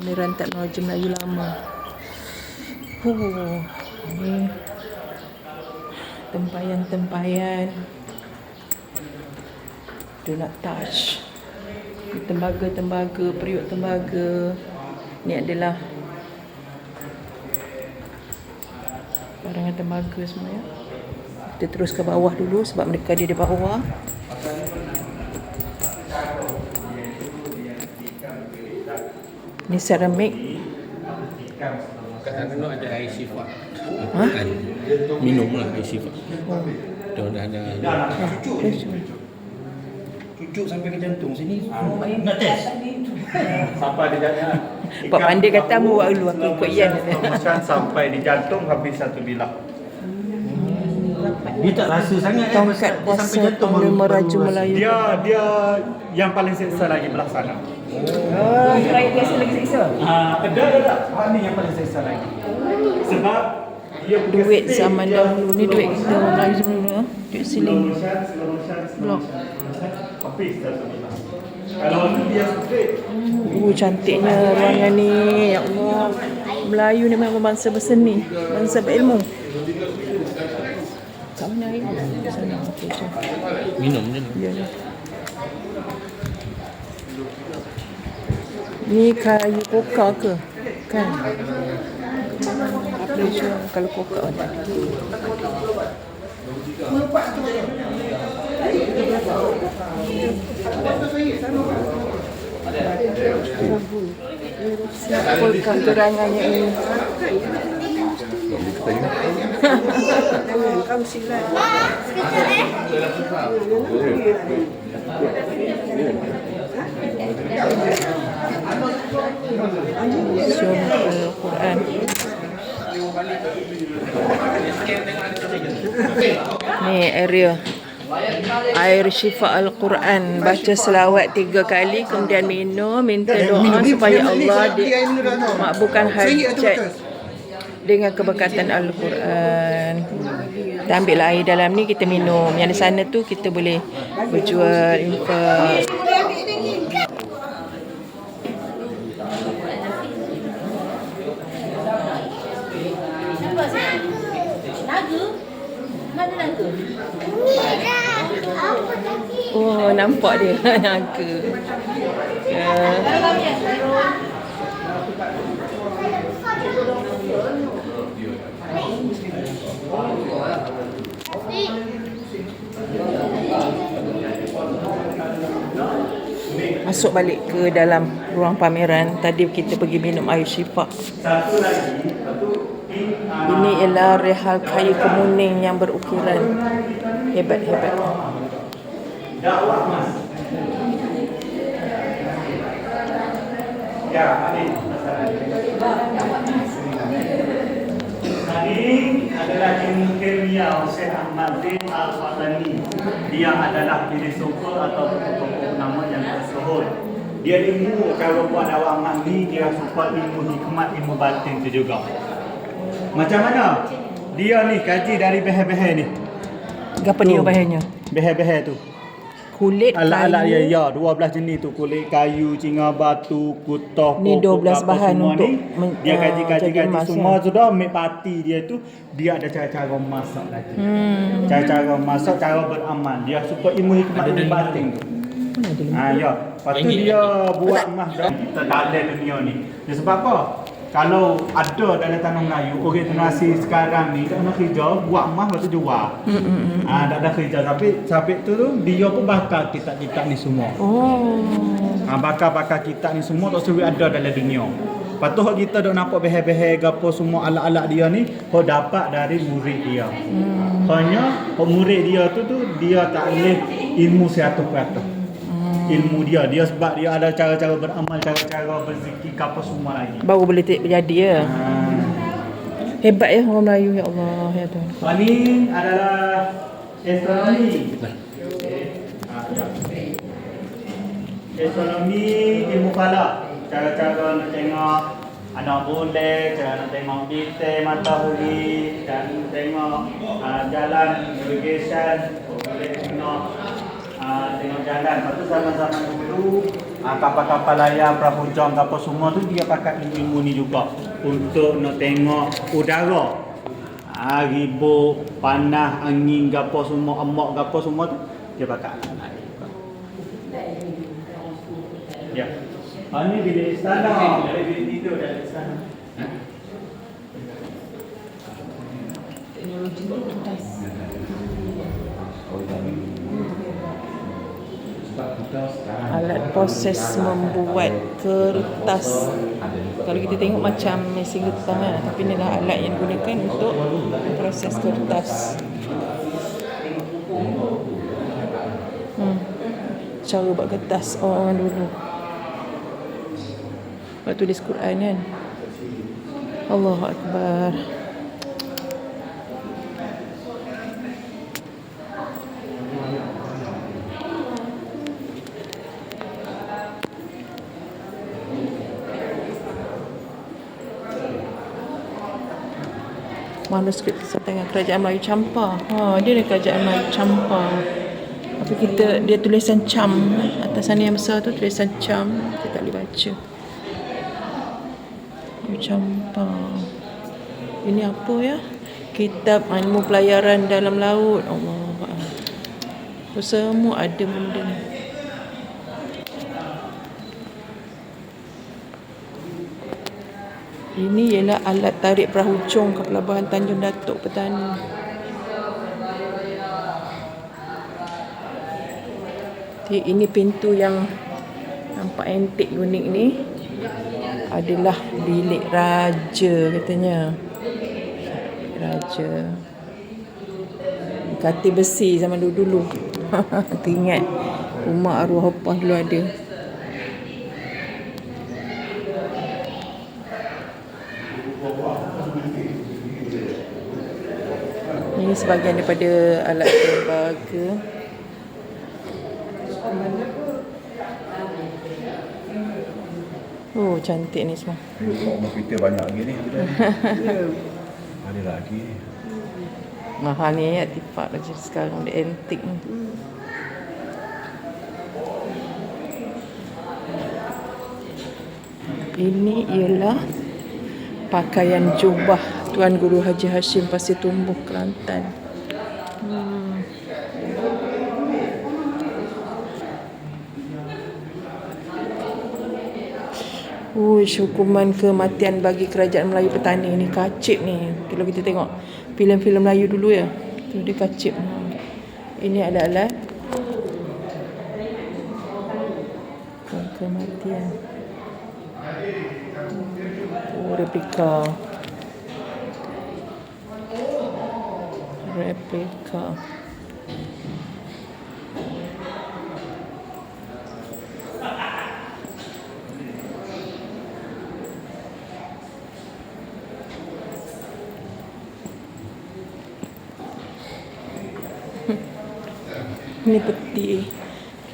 Pameran teknologi Melayu lama. Huh, ni tempayan-tempayan. Do not touch. Tembaga-tembaga, periuk tembaga. Ni adalah barangan tembaga semua ya. Kita terus ke bawah dulu sebab mereka ada di bawah. Ni seramik. Kat sana tu ada air sifat. Ha? Minum lah air sifat. Oh. Dia dah ada. Ah, terus. Cucuk sampai ke jantung sini. Nak test? sampai di jantung. Pak Pandai kata mu buat dulu aku ikut Ian. Sampai di jantung habis satu bilah. Dia tak rasa sangat kan Tongkat kuasa sampai jantung baru- rasa. Melayu. Dia dia yang paling seksa lagi belah sana. Oh, terakhir biasa lagi seksa. Ah, ada ada. Ah, ni yang paling seksa lagi. Sebab dia punya Duit zaman dahulu ni duit kita Melayu zaman dulu. ah. Duit siling. Blok. Kalau ni dia straight. Uh, cantiknya ruangan ni. Ya Allah. Melayu ni memang bangsa berseni. Bangsa berilmu. Kat mana air? Minum je. Ya ni. Kayu koka ke? Kan? Apa jual kalau koka ada? Siapakah gerangannya ini? Museum Al-Quran. Ni area. Air syifa Al-Quran. Baca selawat tiga kali kemudian minum minta doa supaya Allah dimakbulkan hajat dengan keberkatan Al-Quran. Kita ambil air dalam ni kita minum. Yang di sana tu kita boleh berjual infak Naga? Mana naga? Oh nampak dia. Naga ya. masuk balik ke dalam ruang pameran. Tadi kita pergi minum air syifa. Satu lagi, Ini ialah rehal kayu kemuning yang berukiran hebat-hebat. dakwah mas. Ya, Ini adalah ilmu kimia Syekh Ahmad bin Al-Fatani. Dia adalah filosofer atau tokoh nama yang tersohor. Dia ilmu kalau buat dakwah amal ni dia support ilmu hikmat ilmu batin tu juga. Macam mana? Dia ni kaji dari behe-behe ni. Apa ni Tu. bahayanya? Behe-behe tu. Kulit Alat-alat kayu. ya, ya, 12 jenis tu kulit kayu, cinga batu, kutah, Ni pokok, 12 apa bahan semua untuk ni, men- dia ah, kaji-kaji jadi kaji semua ya. sudah ambil pati dia tu dia ada cara-cara masak lagi. Hmm. Cara-cara masak, cara beramal. Dia suka ilmu hikmat ilmu batin tu. Lima? Ha ya. Lepas tu dia buat emas dah. Kita tak ada dunia ni. Dia sebab apa? Kalau ada dalam tanah Melayu, orang generasi sekarang ni tak nak kerja, buat emas lepas tu jual. Hmm, Ah, tak ada kerja tapi sampai tu tu dia pun bakar kitab-kitab ni semua. Oh. Ha, bakar-bakar kitab ni semua tak suruh ada dalam dunia. Lepas tu hak kita dok nampak behe-behe gapo semua alat-alat dia ni hak dapat dari murid dia. Hmm. Hanya hak murid dia tu tu dia tak boleh ilmu 100%. Ilmu dia dia sebab dia ada cara-cara beramal, cara-cara berzikir apa semua lagi. Baru boleh tak berjadi ya. Ha. Hebat ya orang Melayu ya Allah ya Tuhan. Hak ni adalah astronomi. Ha. Astronomi ilmu falak. Cara-cara nak tengok anak bulan, cara nak tengok bintang matahari dan tengok uh, jalan navigation, boleh tengok uh, tengok jalan. Lepas tu zaman-zaman dulu ah, kapal-kapal layar, perahu jong apa semua tu dia pakai ilmu ni juga untuk nak tengok udara. Ah, ribut, panas, angin, gapo semua, emak gapo semua tu dia pakai alat ni. Ya. Ah, ni bilik istana. Dari bilik tidur dari istana. Alat proses membuat kertas. Kalau kita tengok macam mesin getah kan tapi ni adalah alat yang digunakan untuk proses kertas. Hmm. cara buat kertas orang dulu. Buat tulis Quran kan. Allahu Akbar manuskrip tentang kerajaan Melayu Campa. Ha, dia ada kerajaan Melayu Campa. Tapi kita dia tulisan Cam atas sana yang besar tu tulisan Cam. Kita tak boleh baca. Melayu Campa. Ini apa ya? Kitab ilmu pelayaran dalam laut. Allah. Semua ada benda ni. Ini ialah alat tarik perahu cong ke pelabuhan Tanjung Datuk Petani. Okay, ini pintu yang nampak antik unik ni adalah bilik raja katanya. Raja. Katil besi zaman dulu-dulu. Teringat rumah arwah opah dulu ada. Ini sebahagian daripada alat tembaga. Oh, cantik ni semua. Komputer banyak lagi ni. Ada lagi. Mahal ni artifak lagi sekarang dia antik ni. Ini ialah pakaian jubah Tuan Guru Haji Hashim Pasir Tumbuh Kelantan. Hmm. Uish, hukuman kematian bagi kerajaan Melayu petani ni kacip ni. Kalau kita tengok filem-filem Melayu dulu ya. Tu dia kacip. Ini adalah kematian. Oh, replika. Replika. Ini peti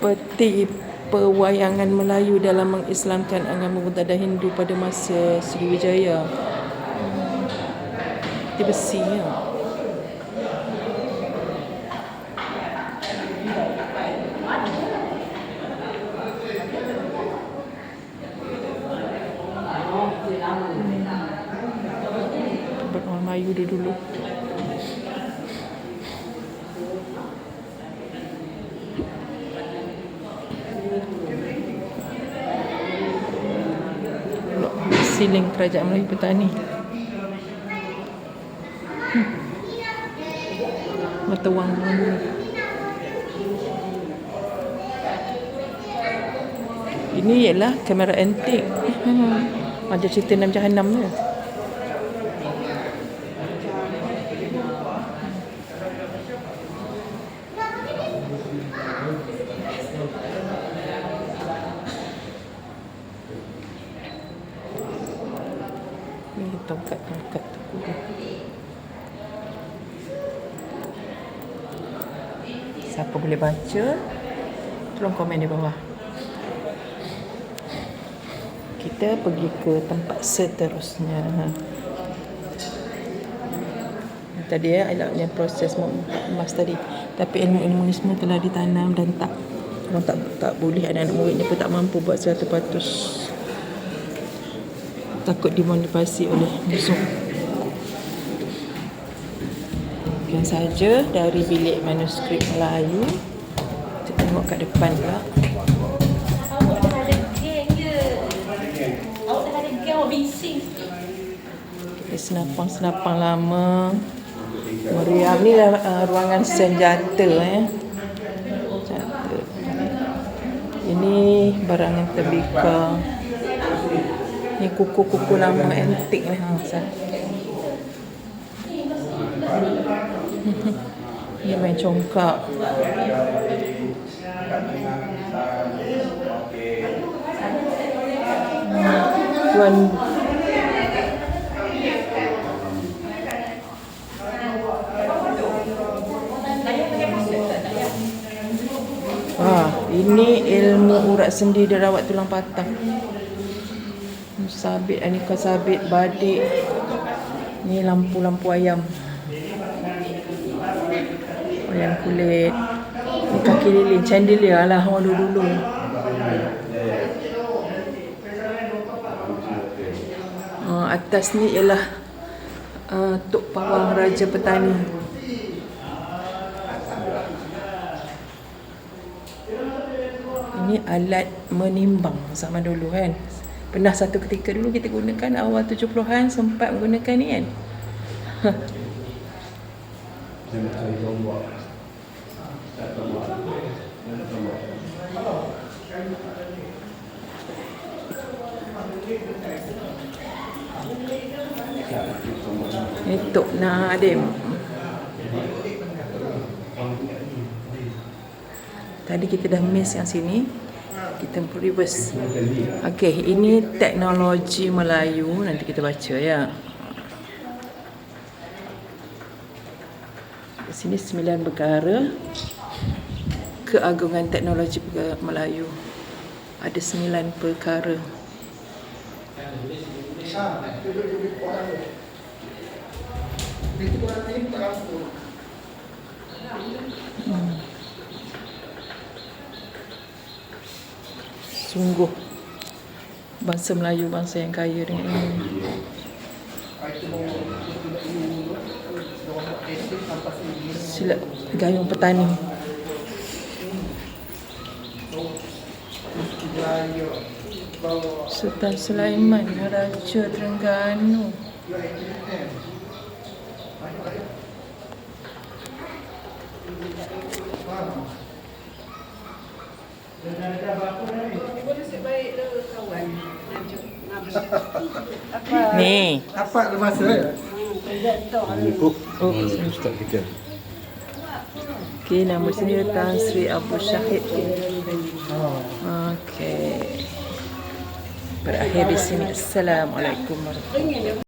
peti pewayangan Melayu dalam mengislamkan agama Buddha Hindu pada masa Sriwijaya. Hmm. Peti besi ya. Buat orang Melayu dia dulu. Siling kerajaan Melayu Petani. Hmm. Mata wang. Ini ialah kamera antik. Hmm. Ada cerita Enam tongkat-tongkat tu. Siapa boleh baca? Tolong komen di bawah. Kita pergi ke tempat seterusnya. Tadi ya, alatnya proses membuat emas tadi. Tapi ilmu-ilmu ni semua telah ditanam dan tak Orang tak tak boleh anak-anak murid ni pun tak mampu buat secara terpatus. Takut dimonipasi oleh musuh. Sekian saja dari bilik manuskrip Melayu. Kita tengok kat depan pula. Ada senapang-senapang lama. Meriam ni lah uh, ruangan senjata eh. Senjata. Ini barangan tembika. Ni kuku-kuku lama antik ni. Ha, sa- Ni main congkak. Tuan Ah, ini ilmu urat sendi dan rawat tulang patah. Sabit, aneka sabit, badik. Ni lampu-lampu ayam. Ayam kulit. Ni kaki lilin, chandelier lah orang dulu-dulu. Uh, atas ni ialah uh, Tok Pawang Raja Petani. Ini alat menimbang zaman dulu kan. Pernah satu ketika dulu kita gunakan awal 70-an sempat menggunakan ni kan. Ini Tok Nadim. Tadi kita dah miss yang sini. Kita reverse. Okey, ini teknologi Melayu. Nanti kita baca ya. Di sini sembilan perkara keagungan teknologi Melayu. Ada sembilan perkara. Sungguh bangsa Melayu bangsa yang kaya dengan ilmu. Sila gayung petani. Sultan Sulaiman Raja Terengganu. Ni. Apa tu masa ya? Oh. Okey, nama saya Tan Sri Abu Syahid. Okey. Berakhir di sini. Assalamualaikum warahmatullahi wabarakatuh.